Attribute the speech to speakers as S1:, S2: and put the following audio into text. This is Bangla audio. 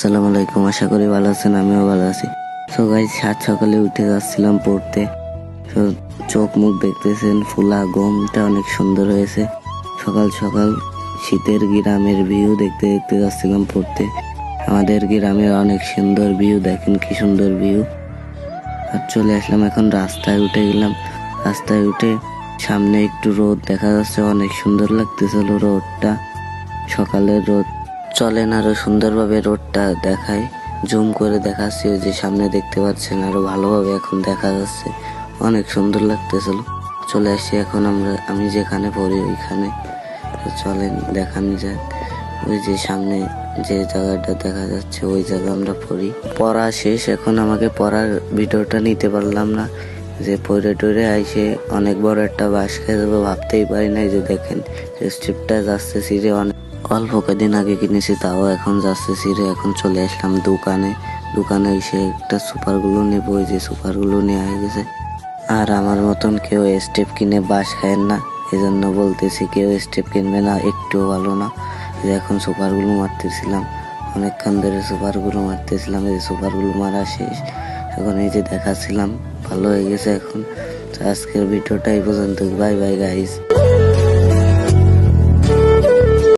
S1: আসসালামু আলাইকুম, আশা করি ভালো আছেন, আমিও ভালো আছি। তো গাই সাত সকালে উঠে যাচ্ছিলাম পড়তে। তো চোখ মুখ দেখতেছেন, ফুলা গমটা অনেক সুন্দর হয়েছে। সকাল সকাল শীতের গ্রামের ভিউ দেখতে দেখতে যাচ্ছিলাম পড়তে। আমাদের গ্রামের অনেক সুন্দর ভিউ দেখেন কি সুন্দর ভিউ আর চলে আসলাম এখন রাস্তায়, উঠে গেলাম। রাস্তায় উঠে সামনে একটু রোদ দেখা যাচ্ছে, অনেক সুন্দর লাগতেছিল রোদটা। সকালের রোদ চলেন আরও সুন্দরভাবে রোডটা দেখায় জুম করে দেখাচ্ছি, ওই যে সামনে দেখতে পাচ্ছেন আরও ভালোভাবে এখন দেখা যাচ্ছে। অনেক সুন্দর লাগতেছিল। চলে আসছি এখন আমরা, আমি যেখানে পড়ি ওইখানে। চলেন, দেখানো যাক। ওই যে সামনে যে জায়গাটা দেখা যাচ্ছে, ওই জায়গা আমরা পড়ি। পড়া শেষ, এখন আমাকে পড়ার ভিডিওটা নিতে পারলাম না। যে পড়ে টরে আইসে অনেক বড় একটা বাস খেয়ে যাব, ভাবতেই পারি নাই যে দেখেন স্ট্রিপটা যাচ্ছে, সিঁড়ে অনেক অল্প কদিন আগে কিনেছি, তাও এখন যাচ্ছে সিঁড়ে এখন চলে আসলাম দোকানে। দোকানে এসে একটা সুপারগুলো নেব, ওই যে সুপারগুলো নেওয়া হয়ে গেছে। আর আমার মতন কেউ স্টেপ কিনে বাস খায়েন না। এজন্য বলতেছি, কেউ স্টেপ কিনবে না, একটুও ভালো না। এখন সুপারগুলো মারতেছিলাম, অনেকক্ষণ ধরে সুপারগুলো মারতেছিলাম, এই সুপারগুলো মারা শেষ। এখন এই যে দেখাচ্ছিলাম, ভালো হয়ে গেছে এখন। আজকের ভিডিওটা এই পর্যন্ত বাই বাই গাইস